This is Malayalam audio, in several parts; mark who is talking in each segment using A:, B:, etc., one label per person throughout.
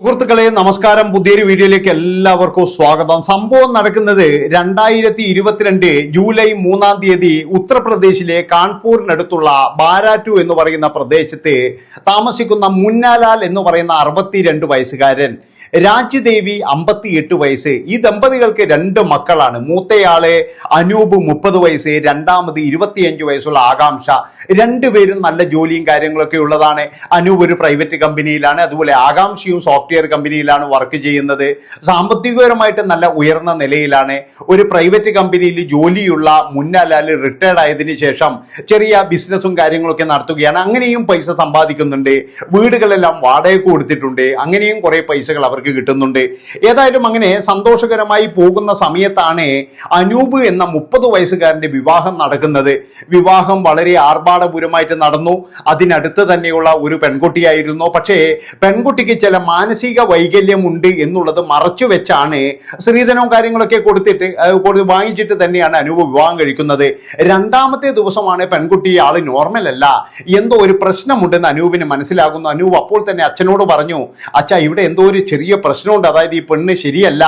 A: സുഹൃത്തുക്കളെ നമസ്കാരം. പുതിയൊരു വീഡിയോയിലേക്ക് എല്ലാവർക്കും സ്വാഗതം. സംഭവം നടക്കുന്നത് രണ്ടായിരത്തി ഇരുപത്തിരണ്ട് ജൂലൈ മൂന്നാം തീയതി ഉത്തർപ്രദേശിലെ കാൺപൂരിനടുത്തുള്ള ബാരാറ്റു എന്ന് പറയുന്ന പ്രദേശത്ത് താമസിക്കുന്ന മുന്നാലാൽ എന്ന് പറയുന്ന അറുപത്തിരണ്ട് വയസ്സുകാരൻ രാജ്യദേവി അമ്പത്തിയെട്ട് വയസ്സ്. ഈ ദമ്പതികൾക്ക് രണ്ട് മക്കളാണ്. മൂത്തയാളെ അനൂപ് മുപ്പത് വയസ്സ് രണ്ടാമത് ഇരുപത്തിയഞ്ച് വയസ്സുള്ള ആകാംക്ഷ. രണ്ടുപേരും നല്ല ജോലിയും കാര്യങ്ങളൊക്കെ ഉള്ളതാണ്. അനൂപ് ഒരു പ്രൈവറ്റ് കമ്പനിയിലാണ് അതുപോലെ ആകാംക്ഷയും സോഫ്റ്റ്വെയർ കമ്പനിയിലാണ് വർക്ക് ചെയ്യുന്നത്. സാമ്പത്തികപരമായിട്ട് നല്ല ഉയർന്ന നിലയിലാണ്. ഒരു പ്രൈവറ്റ് കമ്പനിയിൽ ജോലിയുള്ള മുന്നാലാൽ റിട്ടയർഡ് ആയതിനു ശേഷം ചെറിയ ബിസിനസ്സും കാര്യങ്ങളൊക്കെ നടത്തുകയാണ്. അങ്ങനെയും പൈസ സമ്പാദിക്കുന്നുണ്ട്. വീടുകളെല്ലാം വാടക കൊടുത്തിട്ടുണ്ട്. അങ്ങനെയും കുറെ പൈസകൾ അവർക്ക് കിട്ടുന്നുണ്ട്. ഏതായാലും അങ്ങനെ സന്തോഷകരമായി പോകുന്ന സമയത്താണ് അനൂപ് എന്ന മുപ്പത് വയസ്സുകാരന്റെ വിവാഹം നടക്കുന്നത്. വിവാഹം വളരെ ആർഭാടപൂരമായിട്ട് നടന്നു. അതിനടുത്ത് തന്നെയുള്ള ഒരു പെൺകുട്ടിയായിരുന്നു. പക്ഷേ പെൺകുട്ടിക്ക് ചില മാനസിക വൈകല്യം ഉണ്ട് എന്നുള്ളത് മറച്ചു വെച്ചാണ് സ്ത്രീധനവും കാര്യങ്ങളൊക്കെ കൊടുത്തിട്ട് വാങ്ങിച്ചിട്ട് തന്നെയാണ് അനൂപ് വിവാഹം കഴിക്കുന്നത്. രണ്ടാമത്തെ ദിവസമാണ് പെൺകുട്ടി ആൾ നോർമൽ അല്ല. എന്തോ ഒരു പ്രശ്നമുണ്ടെന്ന് അനൂപിന് മനസ്സിലാകുന്നു. അനൂപ് അപ്പോൾ തന്നെ അച്ഛനോട് പറഞ്ഞു അച്ഛ ഇവിടെ എന്തോ ഒരു ചെറിയ പ്രശ്നമുണ്ട്. അതായത് ഈ പെണ്ണ് ശരിയല്ല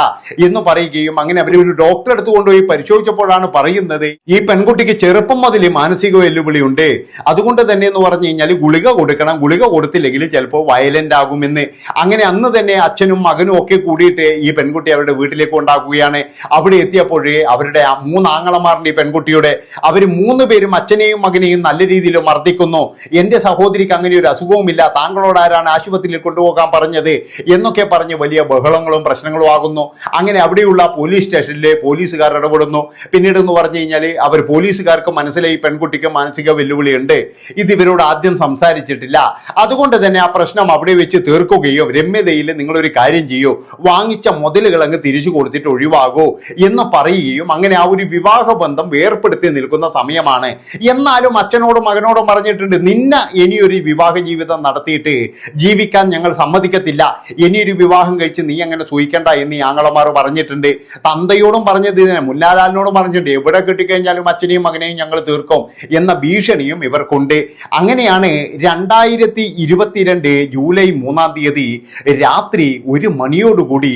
A: എന്ന് പറയുകയും അങ്ങനെ അവർ ഒരു ഡോക്ടറെ അടുത്ത് കൊണ്ടുപോയി പരിശോധിച്ചപ്പോഴാണ് പറയുന്നത് ഈ പെൺകുട്ടിക്ക് ചെറുപ്പം മുതൽ മാനസിക വെല്ലുവിളിയുണ്ട്. അതുകൊണ്ട് തന്നെ എന്ന് പറഞ്ഞു കഴിഞ്ഞാൽ ഗുളിക കൊടുക്കണം. ഗുളിക കൊടുത്തില്ലെങ്കിൽ ചിലപ്പോൾ വയലന്റ് ആകുമെന്ന്. അങ്ങനെ അന്ന് തന്നെ അച്ഛനും മകനും ഒക്കെ കൂടിയിട്ട് ഈ പെൺകുട്ടി അവരുടെ വീട്ടിലേക്ക് ഉണ്ടാക്കുകയാണ് അവിടെ എത്തിയപ്പോഴേ അവരുടെ മൂന്ന് ആങ്ങളമാരുടെ ഈ പെൺകുട്ടിയുടെ അവർ മൂന്ന് പേരും അച്ഛനെയും മകനെയും നല്ല രീതിയിൽ മർദ്ദിക്കുന്നു. എന്റെ സഹോദരിക്ക് അങ്ങനെ ഒരു അസുഖവുമില്ല. താങ്കളോട് ആരാണ് ആശുപത്രിയിൽ കൊണ്ടുപോകാൻ പറഞ്ഞത് എന്നൊക്കെ പറഞ്ഞ് വലിയ ബഹളങ്ങളും പ്രശ്നങ്ങളും ആകുന്നു. അങ്ങനെ അവിടെയുള്ള പോലീസ് സ്റ്റേഷനിലെ പോലീസുകാർ ഇടപെടുന്നു. പിന്നീട് എന്ന് പറഞ്ഞു കഴിഞ്ഞാൽ അവർ പോലീസുകാർക്ക് മനസ്സിലായി പെൺകുട്ടിക്ക് മാനസിക വെല്ലുവിളിയുണ്ട്. ഇത് ഇവരോട് ആദ്യം സംസാരിച്ചിട്ടില്ല. അതുകൊണ്ട് തന്നെ ആ പ്രശ്നം അവിടെ വെച്ച് തീർക്കുകയും രമ്യതയിൽ നിങ്ങളൊരു കാര്യം ചെയ്യൂ. വാങ്ങിച്ച മുതലുകൾ അങ്ങ് തിരിച്ചു കൊടുത്തിട്ട് ഒഴിവാകൂ എന്ന് പറയുകയും അങ്ങനെ ആ ഒരു വിവാഹ ബന്ധം വേർപ്പെടുത്തി നിൽക്കുന്ന സമയമാണ്. എന്നാലും അച്ഛനോടും മകനോടും പറഞ്ഞിട്ടുണ്ട് നിന്ന ഇനിയൊരു വിവാഹ ജീവിതം നടത്തിയിട്ട് ജീവിക്കാൻ ഞങ്ങൾ സമ്മതിക്കത്തില്ല. ഇനിയൊരു വിവാഹം കഴിച്ച് നീ അങ്ങനെ സൂഹിക്കണ്ട എന്ന് ഈ ആങ്ങളമാർ പറഞ്ഞിട്ടുണ്ട്. തന്തയോടും പറഞ്ഞത് ഇതിനെ മുല്ലാലാലിനോടും പറഞ്ഞിട്ടുണ്ട്. എവിടെ കിട്ടിക്കഴിഞ്ഞാലും അച്ഛനെയും മകനെയും ഞങ്ങൾ തീർക്കും എന്ന ഭീഷണിയും ഇവർക്കുണ്ട്. അങ്ങനെയാണ് രണ്ടായിരത്തി ഇരുപത്തിരണ്ട് ജൂലൈ മൂന്നാം തീയതി രാത്രി ഒരു മണിയോടുകൂടി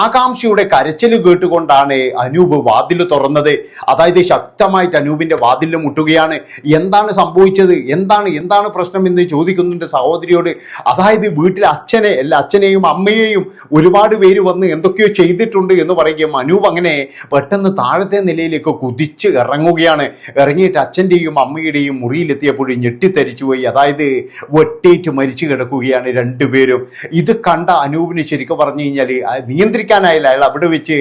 A: ആകാംക്ഷയുടെ കരച്ചിൽ കേട്ടുകൊണ്ടാണ് അനൂപ് വാതിൽ തുറന്നത്. അതായത് ശക്തമായിട്ട് അനൂപിന്റെ വാതിൽ മുട്ടുകയാണ്. എന്താണ് സംഭവിച്ചത്? എന്താണ്? എന്താണ് പ്രശ്നം എന്ന് ചോദിക്കുന്നുണ്ട് സഹോദരിയോട്. അതായത് വീട്ടിൽ അച്ഛനെ അല്ല അച്ഛനെയും അമ്മയെയും ഒരുപാട് പേര് വന്ന് എന്തൊക്കെയോ ചെയ്തിട്ടുണ്ട് എന്ന് പറയുകയും അനൂപ് അങ്ങനെ പെട്ടെന്ന് താഴത്തെ നിലയിലേക്ക് കുതിച്ച് ഇറങ്ങുകയാണ്. ഇറങ്ങിയിട്ട് അച്ഛന്റെയും അമ്മയുടെയും മുറിയിലെത്തിയപ്പോഴും ഞെട്ടിത്തരിച്ചു പോയി. അതായത് വെട്ടേറ്റ് മരിച്ചു കിടക്കുകയാണ് രണ്ടുപേരും. ഇത് കണ്ട അനൂപിന് ശരിക്കും പറഞ്ഞു കഴിഞ്ഞാൽ നിയന്ത്രിക്കാനായില്ല. അയാൾ അവിടെ വെച്ച്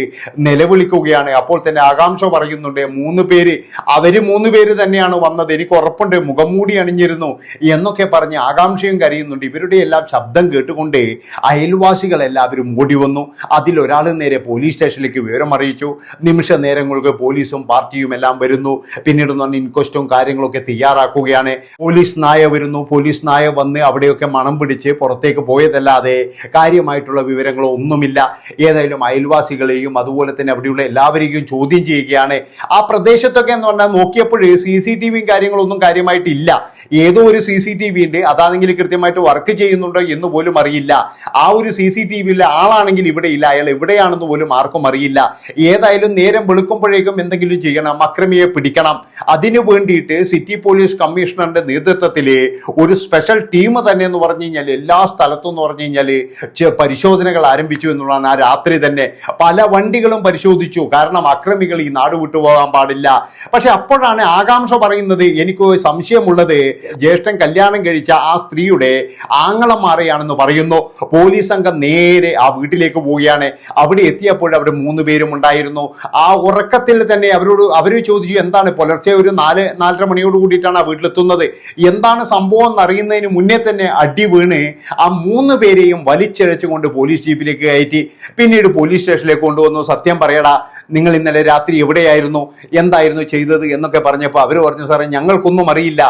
A: നിലവിളിക്കുകയാണ്. അപ്പോൾ തന്നെ ആകാംക്ഷ പറയുന്നുണ്ട് മൂന്ന് പേര് അവർ മൂന്ന് പേര് തന്നെയാണ് വന്നത്. എനിക്ക് ഉറപ്പുണ്ട് മുഖംമൂടി അണിഞ്ഞിരുന്നു എന്നൊക്കെ പറഞ്ഞ് ആകാംക്ഷയും കരയുന്നുണ്ട്. ഇവരുടെ എല്ലാം ശബ്ദം കേട്ടുകൊണ്ട് അയൽവാസികൾ എല്ലാവരും ഓടി വന്നു. അതിലൊരാൾ നേരെ പോലീസ് സ്റ്റേഷനിലേക്ക് വിവരം അറിയിച്ചു. നിമിഷ നേരങ്ങൾക്ക് പോലീസും പാർട്ടിയും എല്ലാം വരുന്നു. പിന്നീട് എന്ന് ഇൻക്വസ്റ്റും കാര്യങ്ങളൊക്കെ തയ്യാറാക്കുകയാണ്. പോലീസ് നായ വരുന്നു. പോലീസ് നായ വന്ന് അവിടെയൊക്കെ മണം പിടിച്ച് പുറത്തേക്ക് പോയതല്ലാതെ കാര്യമായിട്ടുള്ള വിവരങ്ങളോ ഒന്നുമില്ല. ഏതായാലും അയൽവാസികളെയും അതുപോലെ തന്നെ അവിടെയുള്ള എല്ലാവരെയും ചോദ്യം ചെയ്യുകയാണ്. ആ പ്രദേശത്തൊക്കെ എന്ന് പറഞ്ഞാൽ നോക്കിയപ്പോൾ സി സി ടി വിയും കാര്യങ്ങളൊന്നും കാര്യമായിട്ടില്ല. ഏതോ ഒരു സി സി ടി വി ഉണ്ട്. അതാണെങ്കിൽ കൃത്യമായിട്ട് വർക്ക് ചെയ്യുന്നുണ്ടോ എന്ന് പോലും അറിയില്ല. ആ ഒരു സി സി ടി വിയിലെ ആളാണെങ്കിൽ ഇവിടെ ഇല്ല. അയാൾ എവിടെയാണെന്ന് പോലും ആർക്കും അറിയില്ല. ഏതായാലും നേരം വെളുക്കുമ്പോഴേക്കും എന്തെങ്കിലും ചെയ്യണം. അക്രമിയെ പിടിക്കണം. അതിനു വേണ്ടിയിട്ട് സിറ്റി പോലീസ് കമ്മീഷണറുടെ നേതൃത്വത്തിൽ ഒരു സ്പെഷ്യൽ ടീം തന്നെ എന്ന് പറഞ്ഞു കഴിഞ്ഞാൽ എല്ലാ സ്ഥലത്തും എന്ന് പറഞ്ഞു കഴിഞ്ഞാൽ പരിശോധനകൾ ആരംഭിച്ചു എന്നുള്ളതാണ് ആ രാത്രി തന്നെ. പല വണ്ടികളും പരിശോധിച്ചു. കാരണം അക്രമികൾ ഈ നാട് വിട്ടുപോകാൻ പാടില്ല. പക്ഷെ അപ്പോഴാണ് ആകാംക്ഷ പറയുന്നത് എനിക്ക് സംശയമുള്ളത് ജ്യേഷ്ഠൻ കല്യാണം കഴിച്ച ആ സ്ത്രീയുടെ ആങ്ങളമാരെയാണെന്ന് പറയുന്നു. പോലീസ് സംഘം നേരെ ആ വീട്ടിലേക്ക് പോവുകയാണ്. അവിടെ എത്തിയപ്പോൾ അവിടെ മൂന്ന് പേരും ഉണ്ടായിരുന്നു. ആ ഉറക്കത്തിൽ തന്നെ അവരോട് അവർ ചോദിച്ചു എന്താണ് പുലർച്ചെ ഒരു നാല് നാലര മണിയോട് കൂടിയിട്ടാണ് ആ വീട്ടിലെത്തുന്നത്? എന്താണ് സംഭവം എന്നറിയുന്നതിന് മുന്നേ തന്നെ അടി വീണ് ആ മൂന്ന് പേരെയും വലിച്ചഴച്ചുകൊണ്ട് പോലീസ് ജീപ്പിലേക്ക് കയറ്റി. പിന്നീട് പോലീസ് സ്റ്റേഷനിലേക്ക് കൊണ്ടുവന്നു. സത്യം പറയടാ നിങ്ങൾ ഇന്നലെ രാത്രി എവിടെയായിരുന്നു? എന്തായിരുന്നു ചെയ്തത്? എന്നൊക്കെ പറഞ്ഞപ്പോൾ അവർ പറഞ്ഞു സാറേ ഞങ്ങൾക്കൊന്നും അറിയില്ല.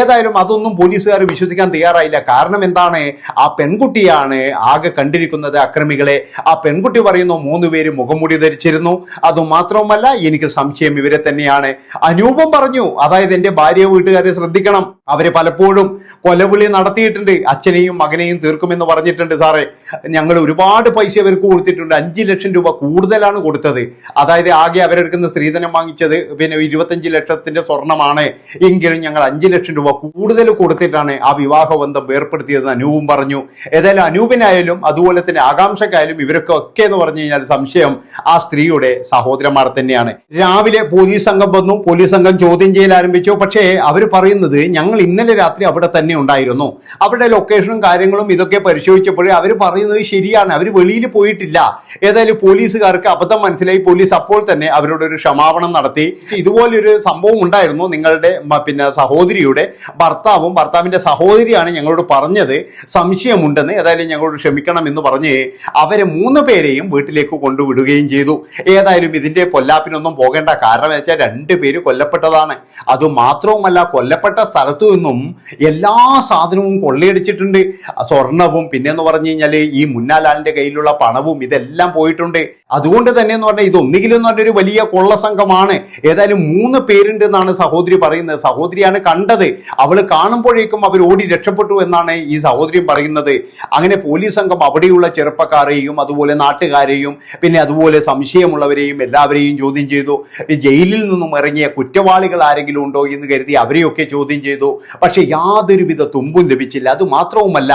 A: ഏതായാലും അതൊന്നും പോലീസുകാർ വിശ്വസിക്കാൻ തയ്യാറായില്ല. കാരണം എന്താണ്? ആ പെൺകുട്ടിയാണ് ആകെ കണ്ടിരിക്കുന്നത് അക്രമികളെ. ആ പെൺകുട്ടി പറയുന്നു മൂന്ന് പേര് മുഖംമൂടി ധരിച്ചിരുന്നു. അതുമാത്രവുമല്ല എനിക്ക് സംശയം ഇവരെ തന്നെയാണ്. അനൂപം പറഞ്ഞു അതായത് എന്റെ ഭാര്യ വീട്ടുകാരെ ശ്രദ്ധിക്കണം. അവർ പലപ്പോഴും കൊലവിളി നടത്തിയിട്ടുണ്ട്. അച്ഛനെയും മകനെയും തീർക്കുമെന്ന് പറഞ്ഞിട്ടുണ്ട് സാറേ. ഞങ്ങൾ ഒരുപാട് പൈസ അവർക്ക് കൊടുത്തിട്ടുണ്ട്. അഞ്ച് ലക്ഷം രൂപ കൂടുതലാണ് കൊടുത്തത്. അതായത് ആകെ അവരെടുക്കുന്ന സ്ത്രീധനം വാങ്ങിച്ചത് പിന്നെ ഇരുപത്തഞ്ച് ലക്ഷത്തിന്റെ സ്വർണമാണ്. എങ്കിലും ഞങ്ങൾ അഞ്ച് ലക്ഷം രൂപ കൂടുതൽ കൊടുത്തിട്ടാണ് ആ വിവാഹ ബന്ധം വേർപ്പെടുത്തിയതെന്ന് അനൂപും പറഞ്ഞു. ഏതായാലും അനൂപിനായാലും അതുപോലെ തന്നെ ആകാംക്ഷക്കായാലും ഇവരൊക്കെ ഒക്കെ എന്ന് പറഞ്ഞു കഴിഞ്ഞാൽ സംശയം ആ സ്ത്രീയുടെ സഹോദരന്മാർ തന്നെയാണ്. രാവിലെ പോലീസ് സംഘം വന്നു. പോലീസ് സംഘം ചോദ്യം ചെയ്യൽ ആരംഭിച്ചു. പക്ഷേ അവർ പറയുന്നത് ഞങ്ങൾ ഇന്നലെ രാത്രി അവിടെ തന്നെ ഉണ്ടായിരുന്നു. അവരുടെ ലൊക്കേഷനും കാര്യങ്ങളും ഇതൊക്കെ പരിശോധിച്ചപ്പോഴേ അവർ പറയുന്നത് ശരിയാണ്. അവർ വെളിയിൽ പോയിട്ടില്ല. ഏതായാലും പോലീസുകാർക്ക് അബദ്ധം മനസ്സിലായി. പോലീസ് അപ്പോൾ തന്നെ അവരോട് ഒരു ക്ഷമാപണം നടത്തി. ഇതുപോലൊരു സംഭവം ഉണ്ടായിരുന്നു നിങ്ങളുടെ പിന്നെ സഹോദരിയുടെ ഭർത്താവും ഭർത്താവിന്റെ സഹോദരിയാണ് ഞങ്ങളോട് പറഞ്ഞത്. സംശയമുണ്ടെന്ന് ഏതായാലും ഞങ്ങളോട് ക്ഷമിക്കണം എന്ന് പറഞ്ഞ് അവരെ മൂന്ന് പേരെയും വീട്ടിലേക്ക് കൊണ്ടുവിടുകയും ചെയ്തു. ഏതായാലും ഇതിന്റെ പൊല്ലാപ്പിനൊന്നും പോകേണ്ട കാരണം വെച്ചാൽ രണ്ട് പേര് കൊല്ലപ്പെട്ടതാണ്. അത് മാത്രവുമല്ല കൊല്ലപ്പെട്ട സ്ഥലത്തു നിന്നും എല്ലാ സാധനവും കൊള്ളയടിച്ചിട്ടുണ്ട്. സ്വർണവും പിന്നെ എന്ന് പറഞ്ഞു കഴിഞ്ഞാൽ ഈ മുന്നാലാലിന്റെ കയ്യിലുള്ള പണവും ഇതെല്ലാം പോയിട്ടുണ്ട്. അതുകൊണ്ട് തന്നെ എന്ന് പറഞ്ഞാൽ ഇത് ഒന്നുകിലും എന്ന് പറഞ്ഞൊരു വലിയ കൊള്ള സംഘമാണ്. ഏതായാലും മൂന്ന് പേരുണ്ട് എന്നാണ് സഹോദരി പറയുന്നത്. സഹോദരിയാണ് കണ്ടത്. അവൾ കാണുമ്പോഴേക്കും അവർ ഓടി രക്ഷപ്പെട്ടു എന്നാണ് ഈ സഹോദരി പറയുന്നത്. അങ്ങനെ പോലീസ് സംഘം അവിടെയുള്ള ചെറുപ്പക്കാരെയും അതുപോലെ നാട്ടുകാരെയും പിന്നെ അതുപോലെ സംശയമുള്ളവരെയും എല്ലാവരെയും ചോദ്യം ചെയ്തു. ജയിലിൽ നിന്നും ഇറങ്ങിയ കുറ്റവാളികൾ ആരെങ്കിലും ഉണ്ടോ എന്ന് കരുതി അവരെയൊക്കെ ചോദ്യം ചെയ്തു. പക്ഷെ യാതൊരുവിധ തുമ്പും ലഭിച്ചില്ല. അത് മാത്രവുമല്ല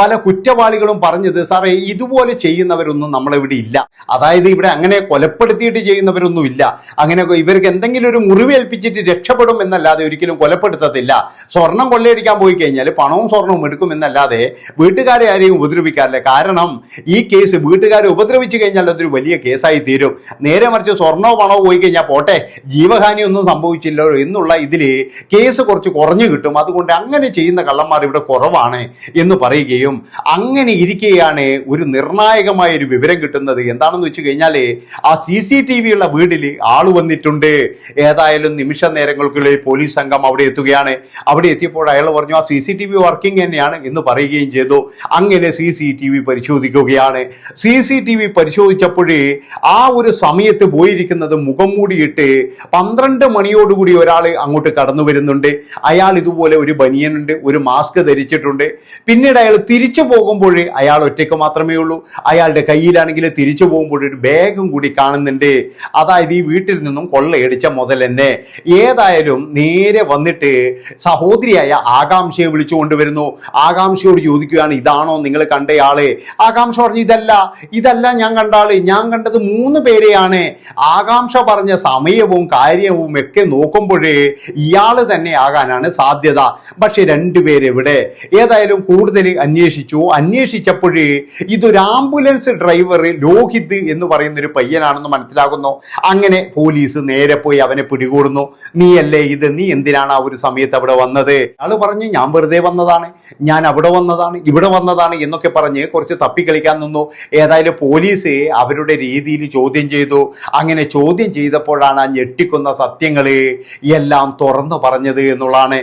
A: പല കുറ്റവാളികളും പറഞ്ഞത് സാറേ ഇതുപോലെ ചെയ്യുന്നവരൊന്നും നമ്മളിവിടെ ഇല്ല. അതായത് ഇവിടെ അങ്ങനെ കൊലപ്പെടുത്തിയിട്ട് ചെയ്യുന്നവരൊന്നും ഇല്ല. അങ്ങനെ ഇവർക്ക് എന്തെങ്കിലും ഒരു മുറിവേൽപ്പിച്ചിട്ട് രക്ഷപ്പെടും എന്നല്ലാതെ ഒരിക്കലും കൊലപ്പെടുത്തത്തില്ല. സ്വർണം കൊള്ളയടിക്കാൻ പോയി കഴിഞ്ഞാൽ പണവും സ്വർണവും എടുക്കും എന്നല്ലാതെ വീട്ടുകാരെ ആരെയും ഉപദ്രവിക്കാറില്ല. കാരണം ഈ കേസ് വീട്ടുകാരെ ഉപദ്രവിച്ചു കഴിഞ്ഞാൽ അതൊരു വലിയ കേസായി തീരും. നേരെ മറിച്ച് സ്വർണവും പണമോ പോയി കഴിഞ്ഞാൽ പോട്ടെ ജീവഹാനിയൊന്നും സംഭവിച്ചില്ലോ എന്നുള്ള ഇതിൽ കേസ് കുറച്ച് കുറഞ്ഞു കിട്ടും. അതുകൊണ്ട് അങ്ങനെ ചെയ്യുന്ന കള്ളന്മാർ ഇവിടെ കുറവാണ് എന്ന് പറയുകയും അങ്ങനെ ഇരിക്കുകയാണ് ഒരു നിർണായകമായ ഒരു വിവരം കിട്ടുന്നത്. എന്താണെന്ന് വെച്ച് കഴിഞ്ഞാൽ ആ സി സി ടി വി ഉള്ള വീട്ടിൽ ആൾ വന്നിട്ടുണ്ട്. ഏതായാലും നിമിഷ നേരങ്ങൾക്കുള്ളിൽ പോലീസ് സംഘം അവിടെ എത്തുകയാണ്. അവിടെ എത്തിയപ്പോൾ അയാൾ പറഞ്ഞു ആ C C T V working തന്നെയാണ് എന്ന് പറയുകയും ചെയ്തു. അങ്ങനെ സി സി ടി വി പരിശോധിക്കുകയാണ്. സി സി ടി വി പരിശോധിച്ചപ്പോഴേ ആ ഒരു സമയത്ത് പോയിരിക്കുന്നത് മുഖം മൂടിയിട്ട് പന്ത്രണ്ട് മണിയോടുകൂടി ഒരാൾ അങ്ങോട്ട് കടന്നു വരുന്നുണ്ട്. അയാൾ ഇതുപോലെ ഒരു ബനിയനുണ്ട് ഒരു മാസ്ക് ധരിച്ചിട്ടുണ്ട്. പിന്നീട് അയാൾ തിരിച്ചു പോകുമ്പോൾ അയാൾ ഒറ്റയ്ക്ക് മാത്രമേ ഉള്ളൂ. അയാളുടെ കയ്യിലാണെങ്കിൽ തിരിച്ചു പോകുമ്പോൾ ഒരു ബാഗും കൂടി കാണുന്നുണ്ട്. അതായത് ഈ വീട്ടിൽ നിന്നും കൊള്ളയടിച്ച മുതൽ തന്നെ ഏതായാലും നേരെ വന്നിട്ട് സഹോദരിയായ ആകാംക്ഷയെ വിളിച്ചു കൊണ്ടുവരുന്നു. ആകാംക്ഷയോട് ചോദിക്കുകയാണ് ഇതാണോ നിങ്ങൾ കണ്ടയാൾ ആകാംക്ഷ പറഞ്ഞു ഇതല്ല ഇതല്ല ഞാൻ കണ്ട ആൾ. ഞാൻ കണ്ടത് മൂന്ന് പേരെയാണ്. ആകാംക്ഷ പറഞ്ഞ സമയവും കാര്യവും ഒക്കെ നോക്കുമ്പോഴേ ഇയാൾ തന്നെ ആകാനാണ് സാധ്യത. പക്ഷെ രണ്ടുപേരെവിടെ? ഏതായാലും കൂടുതൽ അന്വേഷിച്ചു. അന്വേഷിച്ചപ്പോഴേ ഇതൊരു ആംബുലൻസ് ഡ്രൈവർ ലോഹിത് എന്ന് പറയുന്ന ഒരു പയ്യനാണെന്ന് മനസ്സിലാകുന്നു. അങ്ങനെ പോലീസ് നേരെ പോയി അവനെ പിടികൂടുന്നു. നീയല്ലേ ഇത്? നീ എന്തിനാണ് ആ ഒരു സമയത്ത് അവിടെ വന്നത്? ആൾ പറഞ്ഞു ഞാൻ വെറുതെ വന്നതാണ്. ഞാൻ അവിടെ വന്നതാണ് ഇവിടെ വന്നതാണ് എന്നൊക്കെ പറഞ്ഞ് കുറച്ച് തപ്പിക്കളിക്കാൻ നിന്നു. ഏതായാലും പോലീസ് അവരുടെ രീതിയിൽ ചോദ്യം ചെയ്തു. അങ്ങനെ ചോദ്യം ചെയ്തപ്പോഴാണ് ആ ഞെട്ടിക്കുന്ന സത്യങ്ങൾ എല്ലാം തുറന്നു പറഞ്ഞത് എന്നുള്ളതാണ്.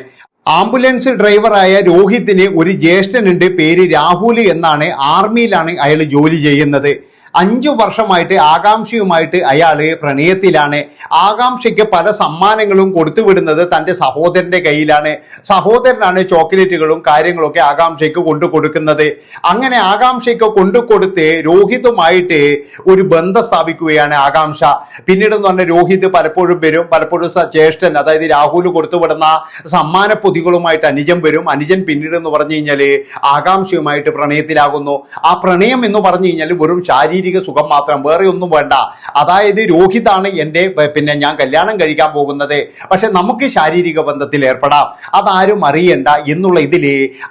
A: ആംബുലൻസ് ഡ്രൈവറായ രോഹിത്തിന് ഒരു ജ്യേഷ്ഠനുണ്ട് പേര് രാഹുൽ എന്നാണ് ആർമിയിലാണ് അയാൾ ജോലി ചെയ്യുന്നത്. അഞ്ചു വർഷമായിട്ട് ആകാംക്ഷയുമായിട്ട് അയാൾ പ്രണയത്തിലാണ്. ആകാംക്ഷയ്ക്ക് പല സമ്മാനങ്ങളും കൊടുത്തുവിടുന്നത് തന്റെ സഹോദരന്റെ കയ്യിലാണ്. സഹോദരനാണ് ചോക്ലേറ്റുകളും കാര്യങ്ങളൊക്കെ ആകാംക്ഷയ്ക്ക് കൊണ്ടു കൊടുക്കുന്നത്. അങ്ങനെ ആകാംക്ഷയ്ക്ക് കൊണ്ടു കൊടുത്ത് രോഹിതുമായിട്ട് ഒരു ബന്ധം സ്ഥാപിക്കുകയാണ് ആകാംക്ഷ. പിന്നീട് എന്ന് പറഞ്ഞാൽ രോഹിത് പലപ്പോഴും വരും. പലപ്പോഴും ജ്യേഷ്ഠൻ അതായത് രാഹുൽ കൊടുത്തുവിടുന്ന സമ്മാന പൊതികളുമായിട്ട് അനുജൻ വരും. അനുജൻ പിന്നീട് എന്ന് പറഞ്ഞു കഴിഞ്ഞാൽ ആകാംക്ഷയുമായിട്ട് പ്രണയത്തിലാകുന്നു. ആ പ്രണയം എന്ന് പറഞ്ഞു കഴിഞ്ഞാൽ വെറും ശാരീരിക സുഖം മാത്രം വേറെ ഒന്നും വേണ്ട. അതായത് രോഹിതാണ് എന്റെ പിന്നെ ഞാൻ കല്യാണം കഴിക്കാൻ പോകുന്നത്. പക്ഷെ നമുക്ക് ശാരീരിക ബന്ധത്തിൽ ഏർപ്പെടാം. അതാരും അറിയണ്ട എന്നുള്ള ഇതിൽ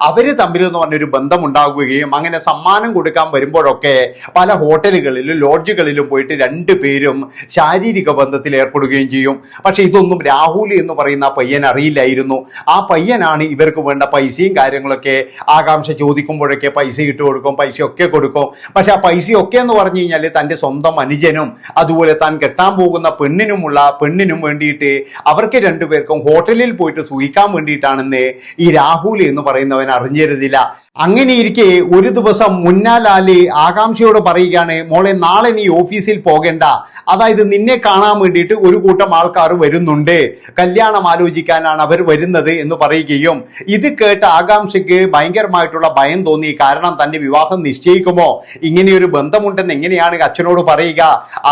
A: അവർ തമ്മിൽ എന്ന് പറഞ്ഞൊരു ബന്ധം ഉണ്ടാകുകയും അങ്ങനെ സമ്മാനം കൊടുക്കാൻ വരുമ്പോഴൊക്കെ പല ഹോട്ടലുകളിലും ലോഡ്ജുകളിലും പോയിട്ട് രണ്ടുപേരും ശാരീരിക ബന്ധത്തിൽ ഏർപ്പെടുകയും ചെയ്യും. പക്ഷെ ഇതൊന്നും രാഹുൽ എന്ന് പറയുന്ന പയ്യൻ അറിയില്ലായിരുന്നു. ആ പയ്യനാണ് ഇവർക്ക് വേണ്ട പൈസയും കാര്യങ്ങളൊക്കെ ആകാംക്ഷ ചോദിക്കുമ്പോഴൊക്കെ പൈസ ഇട്ട് കൊടുക്കും പൈസ ഒക്കെ കൊടുക്കും. പക്ഷെ ആ പൈസയൊക്കെ എന്ന് പറഞ്ഞു കഴിഞ്ഞാൽ തന്റെ സ്വന്തം അനുജനും അതുപോലെ താൻ കെട്ടാൻ പോകുന്ന പെണ്ണിനുമുള്ള പെണ്ണിനും വേണ്ടിയിട്ട് അവർക്ക് രണ്ടുപേർക്കും ഹോട്ടലിൽ പോയിട്ട് സൂഹിക്കാൻ വേണ്ടിയിട്ടാണെന്ന് ഈ രാഹുൽ എന്ന് പറയുന്നവൻ അറിഞ്ഞിരുന്നില്ല. അങ്ങനെ ഇരിക്കെ ഒരു ദിവസം മുന്നാലാലി ആകാംക്ഷയോട് പറയുകയാണ് മോളെ നാളെ നീ ഓഫീസിൽ പോകേണ്ട. അതായത് നിന്നെ കാണാൻ വേണ്ടിയിട്ട് ഒരു കൂട്ടം ആൾക്കാർ വരുന്നുണ്ട്. കല്യാണം ആലോചിക്കാനാണ് അവർ വരുന്നത് എന്ന് പറയുകയും ഇത് കേട്ട ആകാംക്ഷയ്ക്ക് ഭയങ്കരമായിട്ടുള്ള ഭയം തോന്നി. കാരണം തന്റെ വിവാഹം നിശ്ചയിക്കുമോ? ഇങ്ങനെയൊരു ബന്ധമുണ്ടെന്ന് എങ്ങനെയാണ് അച്ഛനോട് പറയുക?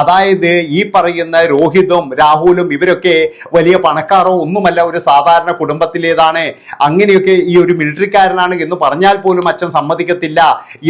A: അതായത് ഈ പറയുന്ന രോഹിതും രാഹുലും ഇവരൊക്കെ വലിയ പണക്കാരോ ഒന്നുമല്ല ഒരു സാധാരണ കുടുംബത്തിലേതാണ്. അങ്ങനെയൊക്കെ ഈ ഒരു മിലിറ്ററിക്കാരനാണ് എന്ന് പറഞ്ഞാൽ പോലും അച്ഛൻ സമ്മതിക്കത്തില്ല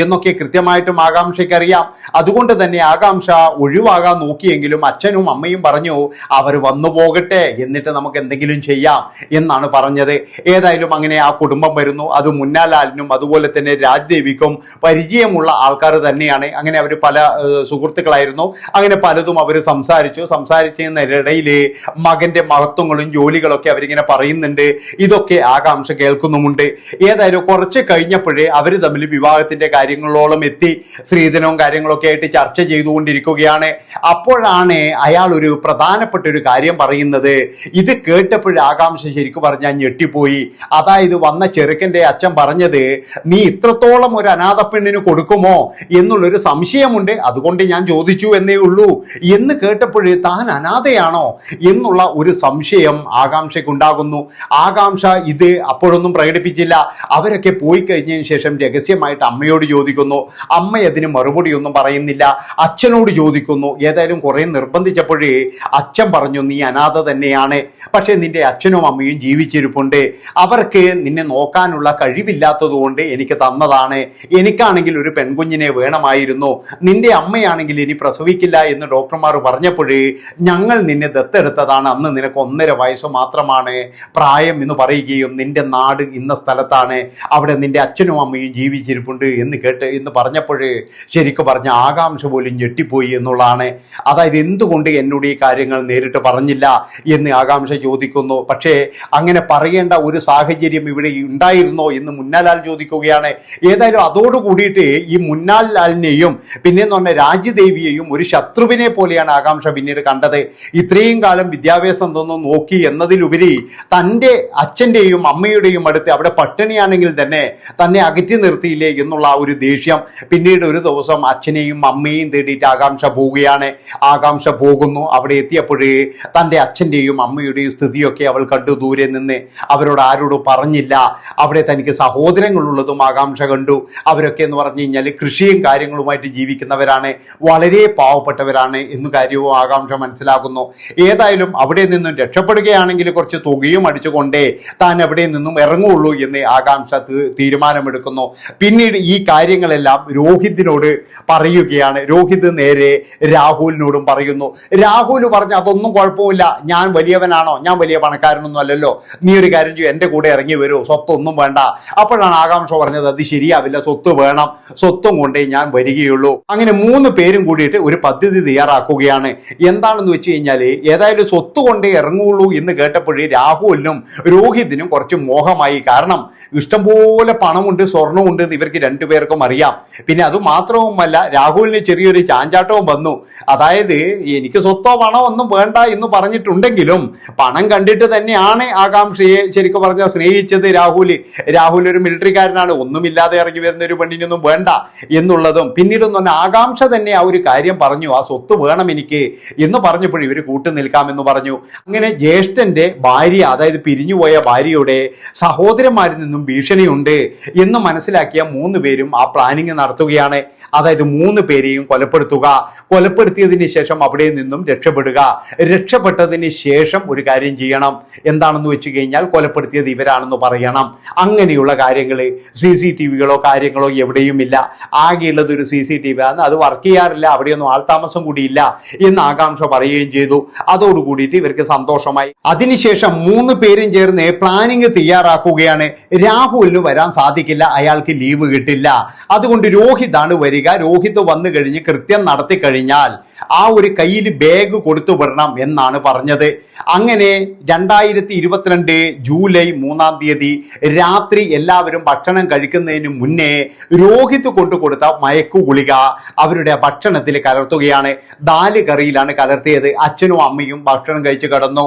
A: എന്നൊക്കെ കൃത്യമായിട്ടും ആകാംക്ഷയ്ക്ക് അറിയാം. അതുകൊണ്ട് തന്നെ ആകാംക്ഷ ഒഴിവാകാൻ നോക്കിയെങ്കിലും അച്ഛനും അമ്മയും പറഞ്ഞു അവർ വന്നു പോകട്ടെ എന്നിട്ട് നമുക്ക് എന്തെങ്കിലും ചെയ്യാം എന്നാണ് പറഞ്ഞത്. ഏതായാലും അങ്ങനെ ആ കുടുംബം വരുന്നു. അത് മുന്നാലാലിനും അതുപോലെ തന്നെ രാജ്ദേവിക്കും പരിചയമുള്ള ആൾക്കാർ തന്നെയാണ്. അങ്ങനെ അവർ പല ഏഹ്, സുഹൃത്തുക്കളായിരുന്നു. അങ്ങനെ പലതും അവർ സംസാരിച്ചു. സംസാരിച്ചതിനിടയിൽ മകന്റെ മഹത്വങ്ങളും ജോലികളൊക്കെ അവരിങ്ങനെ പറയുന്നുണ്ട്. ഇതൊക്കെ ആകാംക്ഷ കേൾക്കുന്നുമുണ്ട്. ഏതായാലും കുറച്ച് കഴിഞ്ഞപ്പോഴേ അവർ തമ്മിൽ വിവാഹത്തിന്റെ കാര്യങ്ങളോളം എത്തി സ്ത്രീധനവും കാര്യങ്ങളൊക്കെ ആയിട്ട് ചർച്ച ചെയ്തുകൊണ്ടിരിക്കുകയാണ്. അപ്പോഴാണ് അയാൾ ഒരു പ്രധാനപ്പെട്ട ഒരു കാര്യം പറയുന്നത്. ഇത് കേട്ടപ്പോഴേ ആകാംക്ഷ ശരിക്കും പറഞ്ഞാൽ ഞെട്ടിപ്പോയി. അതായത് വന്ന ചെറുക്കന്റെ അച്ഛൻ പറഞ്ഞത് നീ ഇത്രത്തോളം ഒരു അനാഥ പെണ്ണിന് കൊടുക്കുമോ? എന്നുള്ളൊരു സംശയമുണ്ട്. അതുകൊണ്ട് ഞാൻ ചോദിച്ചു എന്നേ ഉള്ളൂ. എന്ന് കേട്ടപ്പോഴേ താൻ അനാഥയാണോ? എന്നുള്ള ഒരു സംശയം ആകാംക്ഷയ്ക്കുണ്ടാകുന്നു. ആകാംക്ഷ ഇത് അപ്പോഴൊന്നും പ്രകടിപ്പിച്ചില്ല. അവരൊക്കെ പോയി കഴിഞ്ഞതിന് ശേഷം രഹസ്യമായിട്ട് അമ്മയോട് ചോദിക്കുന്നു. അമ്മ അതിന് മറുപടിയൊന്നും പറയുന്നില്ല. അച്ഛനോട് ചോദിക്കുന്നു. ഏതായാലും കുറെ നിർബന്ധിച്ചപ്പോഴേ അച്ഛൻ പറഞ്ഞു നീ അനാഥ തന്നെയാണ്. പക്ഷേ നിന്റെ അച്ഛനും അമ്മയും ജീവിച്ചിരിപ്പുണ്ട്. അവർക്ക് നിന്നെ നോക്കാനുള്ള കഴിവില്ലാത്തത് കൊണ്ട് എനിക്ക് തന്നതാണ്. എനിക്കാണെങ്കിൽ ഒരു പെൺകുഞ്ഞിനെ വേണമായിരുന്നു. നിന്റെ അമ്മയാണെങ്കിൽ ഇനി പ്രസവിക്കില്ല എന്ന് ഡോക്ടർമാർ പറഞ്ഞപ്പോഴേ ഞങ്ങൾ നിന്നെ ദത്തെടുത്തതാണ്. അന്ന് നിനക്ക് ഒന്നര വയസ്സ് മാത്രമാണ് പ്രായം എന്ന് പറയുകയും നിന്റെ നാട് ഇന്ന സ്ഥലത്താണ്. അവിടെ നിന്റെ അച്ഛനും അമ്മയും ജീവിച്ചിരിപ്പുണ്ട് എന്ന് കേട്ട് എന്ന് പറഞ്ഞപ്പോഴേ ശരിക്കും പറഞ്ഞ ആകാംക്ഷ പോലും ഞെട്ടിപ്പോയി എന്നുള്ളതാണ്. അതായത് എന്തുകൊണ്ട് എന്നോട് ഈ കാര്യങ്ങൾ നേരിട്ട് പറഞ്ഞില്ല എന്ന് ആകാംക്ഷ ചോദിക്കുന്നു. പക്ഷേ അങ്ങനെ പറയേണ്ട ഒരു സാഹചര്യം ഇവിടെ ഉണ്ടായിരുന്നോ എന്ന് മുന്നാലാൽ ചോദിക്കുകയാണ്. ഏതായാലും അതോട് കൂടിയിട്ട് ഈ മുന്നാലാലിനെയും പിന്നെ എന്ന് പറഞ്ഞ രാജ്യദേവിയെയും ഒരു ശത്രുവിനെ പോലെയാണ് ആകാംക്ഷ പിന്നീട് കണ്ടത്. ഇത്രയും കാലം വിദ്യാഭ്യാസം തോന്നും നോക്കി എന്നതിലുപരി തന്റെ അച്ഛന്റെയും അമ്മയുടെയും അടുത്ത് അവിടെ പട്ടിണിയാണെങ്കിൽ തന്നെ തന്നെ അകറ്റി നിർത്തിയില്ലേ എന്നുള്ള ആ ഒരു ദേഷ്യം പിന്നീട് ഒരു ദിവസം അച്ഛനെയും അമ്മയെയും തേടിയിട്ട് ആകാംക്ഷ പോവുകയാണ്. ആകാംക്ഷ പോകുന്നു. അവിടെ എത്തിയപ്പോഴേ തന്റെ അച്ഛന്റെയും അമ്മയുടെയും സ്ഥിതിയൊക്കെ അവൾ കണ്ടു. ദൂരെ നിന്ന് അവരോട് ആരോടും പറഞ്ഞില്ല. അവിടെ തനിക്ക് സഹോദരങ്ങളുള്ളതും ആകാംക്ഷ കണ്ടു. അവരൊക്കെ എന്ന് പറഞ്ഞു കഴിഞ്ഞാൽ കൃഷിയും കാര്യങ്ങളുമായിട്ട് ജീവിക്കുന്നവരാണ് വളരെ പാവപ്പെട്ടവരാണ് എന്ന് കാര്യവും ആകാംക്ഷ മനസ്സിലാക്കുന്നു ഏതായാലും അവിടെ നിന്നും രക്ഷപ്പെടുകയാണെങ്കിൽ കുറച്ച് തുകയും അടിച്ചുകൊണ്ടേ താൻ അവിടെ നിന്നും ഇറങ്ങുള്ളൂ എന്ന് ആകാംക്ഷ തീരുമാനമെടുക്കുന്നു. പിന്നീട് ഈ കാര്യങ്ങളെല്ലാം രോഹിതിനോട് പറയുകയാണ്. രോഹിത് നേരെ രാഹുലിനോടും പറയുന്നു. രാഹുൽ പറഞ്ഞു അതൊന്നും കുഴപ്പമില്ല. ഞാൻ വലിയവനാണോ? ഞാൻ വലിയ പണക്കാരനൊന്നും അല്ലല്ലോ. നീ ഒരു കാര്യം ചെയ്യും എന്റെ കൂടെ ഇറങ്ങി വരൂ. സ്വത്തൊന്നും വേണ്ട. അപ്പോഴാണ് ആകാംക്ഷ പറഞ്ഞത് അത് ശരിയാവില്ല. സ്വത്ത് വേണം. സ്വത്തും കൊണ്ടേ ഞാൻ വരികയുള്ളൂ. അങ്ങനെ മൂന്ന് പേരും കൂടിയിട്ട് ഒരു പദ്ധതി തയ്യാറാക്കുകയാണ്. എന്താണെന്ന് വെച്ച് കഴിഞ്ഞാൽ ഏതായാലും സ്വത്ത് കൊണ്ടേ ഇറങ്ങുള്ളൂ എന്ന് കേട്ടപ്പോഴേ രാഹുലിനും രോഹിതിനും കുറച്ച് മോഹമായി. കാരണം ഇഷ്ടംപോലെ പണമുണ്ട് സ്വർണമുണ്ട് എന്ന് ഇവർക്ക് രണ്ടുപേർക്കും അറിയാം. പിന്നെ അത് മാത്രവുമല്ല രാഹുലിന് ചെറിയൊരു ചാഞ്ചാട്ടവും വന്നു. അതായത് എനിക്ക് സ്വത്തോ പണോ ഒന്നും വേണ്ട എന്ന് പറഞ്ഞിട്ടുണ്ടെങ്കിലും പണം കണ്ടിട്ട് തന്നെയാണ് ആകാംക്ഷയെ ശരിക്കും പറഞ്ഞാൽ സ്നേഹിച്ചത് രാഹുൽ രാഹുൽ ഒരു മിലിറ്ററിക്കാരനാണ് ഒന്നുമില്ലാതെ ഇറങ്ങി വരുന്ന ഒരു പെണ്ണിനൊന്നും വേണ്ട എന്നുള്ളതും. പിന്നീട് എന്ന് പറഞ്ഞാൽ ആകാംക്ഷ തന്നെ ആ ഒരു കാര്യം പറഞ്ഞു ആ സ്വത്ത് വേണം എനിക്ക് എന്ന് പറഞ്ഞപ്പോൾ ഇവർ കൂട്ടു നിൽക്കാമെന്ന് പറഞ്ഞു. അങ്ങനെ ജ്യേഷ്ഠന്റെ ഭാര്യ അതായത് പിരിഞ്ഞുപോയ ഭാര്യയുടെ സഹോദരന്മാരിൽ നിന്നും ഭീഷണിയുണ്ട് എന്ന് മനസ്സിലാക്കിയ മൂന്ന് പേരും ആ പ്ലാനിങ് നടത്തുകയാണ്. അതായത് മൂന്ന് പേരെയും കൊലപ്പെടുത്തുക. കൊലപ്പെടുത്തിയതിന് ശേഷം അവിടെ നിന്നും രക്ഷപ്പെടുക. രക്ഷപ്പെട്ടതിന് ശേഷം ഒരു കാര്യം ചെയ്യണം. എന്താണെന്ന് വെച്ച് കഴിഞ്ഞാൽ കൊലപ്പെടുത്തിയത് ഇവരാണെന്ന് പറയണം. അങ്ങനെയുള്ള കാര്യങ്ങൾ സി സി ടി വികളോ കാര്യങ്ങളോ എവിടെയുമില്ല. ആകെയുള്ളത് ഒരു സി സി ടി വി ആണ് അത് വർക്ക് ചെയ്യാറില്ല അവിടെയൊന്നും ആൾതാമസം കൂടിയില്ല എന്ന് ആകാംക്ഷ പറയുകയും ചെയ്തു. അതോടുകൂടിയിട്ട് ഇവർക്ക് സന്തോഷമായി. അതിനുശേഷം മൂന്ന് പേരും ചേർന്ന് പ്ലാനിങ് തയ്യാറാക്കുകയാണ്. രാഹുലിന് വരാൻ സാധിക്കില്ല അയാൾക്ക് ലീവ് കിട്ടില്ല. അതുകൊണ്ട് രോഹിതാണ് വരിക. രോഹിത് വന്നു കഴിഞ്ഞ് കൃത്യം നടത്തി കഴിഞ്ഞാൽ ആ ഒരു കയ്യിൽ ബാഗ് കൊടുത്തു വിടണം എന്നാണ് പറഞ്ഞത്. അങ്ങനെ രണ്ടായിരത്തി ഇരുപത്തിരണ്ട് ജൂലൈ മൂന്നാം തീയതി രാത്രി എല്ലാവരും ഭക്ഷണം കഴിക്കുന്നതിന് മുന്നേ രോഹിത് കൊണ്ടു കൊടുത്ത മയക്കു ഗുളിക അവരുടെ ഭക്ഷണത്തിൽ കലർത്തുകയാണ്. ദാൽ കറിയിലാണ് കലർത്തിയത്. അച്ഛനും അമ്മയും ഭക്ഷണം കഴിച്ച് കിടന്നു.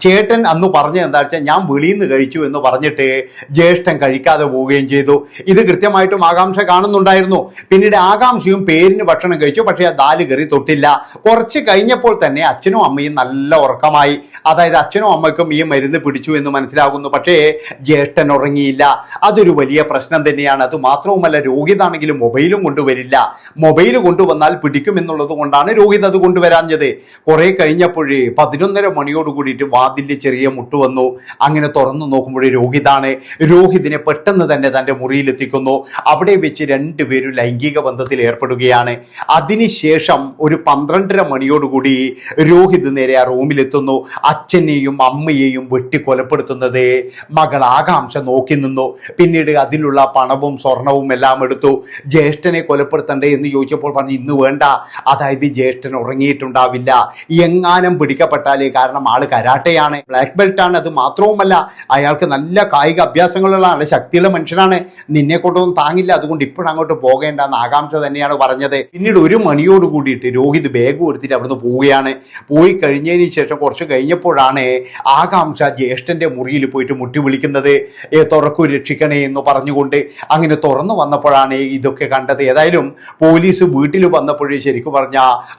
A: ചേട്ടൻ അന്ന് പറഞ്ഞത് എന്താ വെച്ചാൽ ഞാൻ വെളിയിൽ കഴിച്ചു എന്ന് പറഞ്ഞിട്ട് ജ്യേഷ്ഠൻ കഴിക്കാതെ പോവുകയും ചെയ്തു. ഇത് കൃത്യമായിട്ടും ആകാംക്ഷ കാണുന്നുണ്ടായിരുന്നു. പിന്നീട് ആകാംക്ഷയും പേരിന് ഭക്ഷണം കഴിച്ചു. പക്ഷേ ആ ദാൽ കറി തൊട്ടില്ല. കുറച്ച് കഴിഞ്ഞപ്പോൾ തന്നെ അച്ഛനും അമ്മയും നല്ല ഉറക്കമായി. അതായത് അച്ഛനും അമ്മയ്ക്കും ഈ മരുന്ന് പിടിച്ചു എന്ന് മനസ്സിലാകുന്നു. പക്ഷേ ജ്യേഷ്ഠൻ ഉറങ്ങിയില്ല. അതൊരു വലിയ പ്രശ്നം തന്നെയാണ്. അത് മാത്രവുമല്ല രോഹിതാണെങ്കിലും മൊബൈലും കൊണ്ടുവരില്ല. മൊബൈൽ കൊണ്ടുവന്നാൽ പിടിക്കും എന്നുള്ളത് കൊണ്ടാണ് രോഹിത് അത് കൊണ്ടുവരാഞ്ഞത്. കുറെ കഴിഞ്ഞപ്പോഴേ പതിനൊന്നര മണിയോട് കൂടിയിട്ട് വാതിലിൽ ചെറിയ മുട്ട് വന്നു. അങ്ങനെ തുറന്നു നോക്കുമ്പോൾ രോഹിതാണ് രോഹിതിനെ പെട്ടെന്ന് തന്നെ തന്റെ മുറിയിലെത്തിക്കുന്നു. അവിടെ വെച്ച് രണ്ടുപേരും ലൈംഗിക ബന്ധത്തിൽ ഏർപ്പെടുകയാണ്. അതിനുശേഷം ഒരു പന്ത്രണ്ടര മണിയോടുകൂടി രോഹിത് നേരെ ആ റൂമിലെത്തുന്നു. അച്ഛനെയും അമ്മയെയും വെട്ടി കൊലപ്പെടുത്തുന്നത് മകൾ ആകാംക്ഷ നോക്കി നിന്നു. പിന്നീട് അതിലുള്ള പണവും സ്വർണവും എല്ലാം എടുത്തു. ജ്യേഷ്ഠനെ കൊലപ്പെടുത്തണ്ടേ എന്ന് ചോദിച്ചപ്പോൾ പറഞ്ഞു ഇന്ന് വേണ്ട. അതായത് ജ്യേഷ്ഠൻ ഉറങ്ങിയിട്ടുണ്ടാവില്ല. എങ്ങാനും പിടിക്കപ്പെട്ടാലേ കാരണം ആൾ കരാട്ടയാണ്. ബ്ലാക്ക് ബെൽറ്റ് ആണ്. അത് മാത്രവുമല്ല അയാൾക്ക് നല്ല കായിക അഭ്യാസങ്ങളുള്ള നല്ല ശക്തിയുള്ള മനുഷ്യനാണ്. നിന്നെ കൊണ്ടൊന്നും താങ്ങില്ല. അതുകൊണ്ട് ഇപ്പോഴങ്ങോട്ട് പോകേണ്ട എന്ന് ആകാംക്ഷ തന്നെയാണ് പറഞ്ഞത്. പിന്നീട് ഒരു മണിയോട് കൂടിയിട്ട് രോഹിത് ബാഗ് കൊടുത്തിട്ട് അവിടുന്ന് പോവുകയാണ്. പോയി കഴിഞ്ഞതിന് ശേഷം കുറച്ച് കഴിഞ്ഞപ്പോഴാണ് ആകാംക്ഷ ജ്യേഷ്ഠന്റെ മുറിയിൽ പോയിട്ട് മുട്ടി വിളിക്കുന്നത്. ഏ തുറക്കൂ രക്ഷിക്കണേ എന്ന് പറഞ്ഞുകൊണ്ട് അങ്ങനെ തുറന്നു വന്നപ്പോഴാണ് ഇതൊക്കെ കണ്ടത്. ഏതായാലും പോലീസ് വീട്ടിൽ വന്നപ്പോഴേ ശരിക്കും പറഞ്ഞ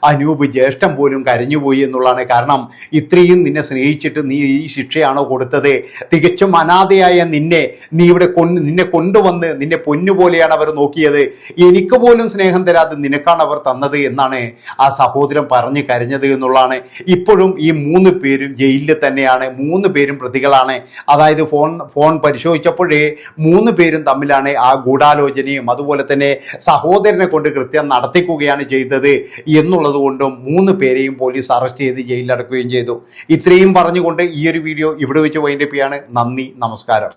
A: അനൂപ് ജ്യേഷ്ഠൻ പോലും കരഞ്ഞുപോയി എന്നുള്ളതാണ് കാരണം ഇത്രയും നിന്നെ സ്നേഹിച്ചിട്ട് നീ ഈ ശിക്ഷയാണോ കൊടുത്തത്? തികച്ചും അനാഥയായ നിന്നെ നീ ഇവിടെ കൊ നിന്നെ കൊണ്ടുവന്ന് നിന്നെ പൊന്നുപോലെയാണ് അവർ നോക്കിയത്. എനിക്ക് പോലും സ്നേഹം തരാതെ നിനക്കാണ് അവർ തന്നത് എന്നാണ് ആ സഹോദരൻ പറഞ്ഞു കരഞ്ഞത് എന്നുള്ളതാണ്. ഇപ്പോഴും ഈ മൂന്ന് പേരും ജയിലിൽ തന്നെയാണ് മൂന്ന് പേരും പ്രതികളാണ്. അതായത് ഫോൺ ഫോൺ പരിശോധിച്ചപ്പോഴേ മൂന്ന് പേരും തമ്മിലാണ് ആ ഗൂഢാലോചനയും അതുപോലെ തന്നെ സഹോദരനെ കൊണ്ട് കൃത്യം നടത്തിക്കുകയാണ് ചെയ്തത് എന്നുള്ളത് കൊണ്ടും മൂന്ന് പേരെയും പോലീസ് അറസ്റ്റ് ചെയ്ത് ജയിലിലടക്കുകയും ചെയ്തു. ഇത്രയും പറഞ്ഞുകൊണ്ട് ഈ ഒരു വീഡിയോ ഇവിടെ വെച്ച് വൈൻഡപ്പ് ചെയ്യാണ്. നന്ദി നമസ്കാരം.